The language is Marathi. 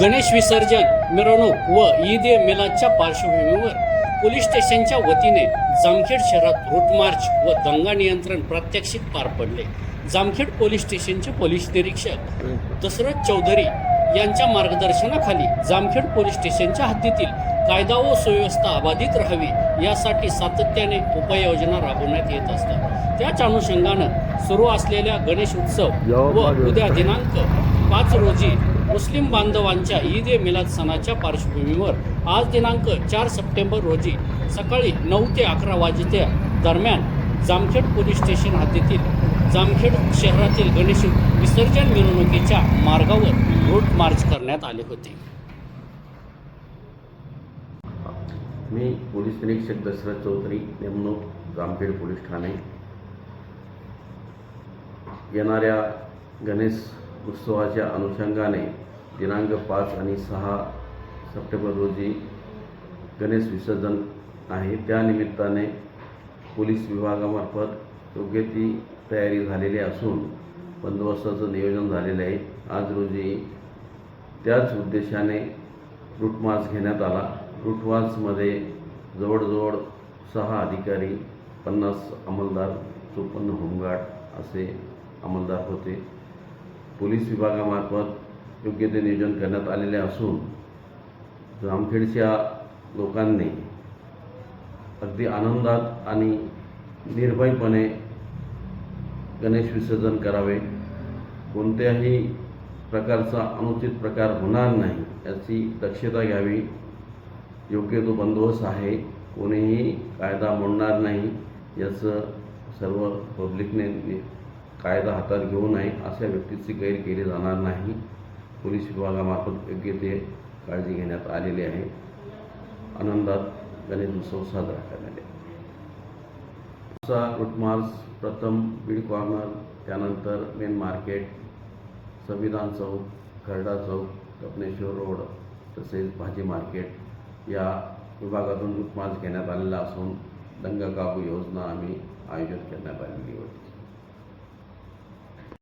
गणेश विसर्जन मिरवणूक व ईद ए मिलादच्या पार्श्वभूमीवर पोलीस स्टेशनच्या वतीने जामखेड शहरात रूट मार्च व दंगा नियंत्रण प्रात्यक्षिक पार पडले. जामखेड पोलीस स्टेशनचे पोलीस निरीक्षक दशरथ चौधरी यांच्या मार्गदर्शनाखाली जामखेड पोलीस स्टेशनच्या हद्दीतील कायदा व सुव्यवस्था अबाधित राहावी यासाठी सातत्याने उपाययोजना राबवण्यात येत असतात. त्याच अनुषंगानं सुरू असलेल्या गणेश उत्सव व उद्या दिनांक पाच रोजी मुस्लिम बांधवांच्या ईद ए मिलाद सणाच्या पार्श्वभूमीवर आज दिनांक चार सप्टेंबर रोजी सकाळी नऊ ते अकरा वाजेच्या दरम्यान जामखेड पोलीस स्टेशन हद्दीतील जामखेड शहरातील गणेश विसर्जन मिरवणुकीच्या मार्गावर रोड मार्च करण्यात आले होते. मी पोलीस निरीक्षक दशरथ चौधरी नेमणूक जामखेड पोलीस ठाणे. येणाऱ्या गणेश उत्सवाच्या अनुषंगाने दिनांक पाच आणि सहा सप्टेंबर रोजी गणेश विसर्जन आहे. त्यानिमित्ताने पोलीस विभागामार्फत योग्य ती तयारी झालेली असून बंदोबस्ताचं नियोजन झालेलं आहे. आज रोजी त्याच उद्देशाने रूटमार्च घेण्यात आला. रूटमार्चमध्ये जवळजवळ सहा अधिकारी पन्नास अंमलदार चोपन्न होमगार्ड असे अंमलदार होते. पोलीस विभागामार्फत योग्य ते नियोजन करण्यात आलेले असून जामखेडच्या लोकांनी अगदी आनंदात आणि निर्भयपणे गणेश विसर्जन करावे. कोणत्याही प्रकारचा अनुचित प्रकार होणार नाही याची दक्षता घ्यावी. योग्य तो बंदोबस्त आहे. कोणीही कायदा मोडणार नाही याचं सर्व पब्लिकने कायदा हातात घेऊ नये अशा व्यक्तीची गैर केले जाणार नाही. पोलीस विभागामार्फत योग्य ते काळजी घेण्यात आलेली आहे. आनंदात गणेश उत्सव साजरा करण्यात येईल चा रूट मार्च प्रथम बीड कॉर्नर त्यानंतर मेन मार्केट संविधान चौक खर्डा चौक कपनेश्वर रोड तसेच भाजी मार्केट या विभागातून रूट मार्च घेण्यात आलेला असून दंगा काबू योजना आम्ही आयोजित करण्यात आलेली होती.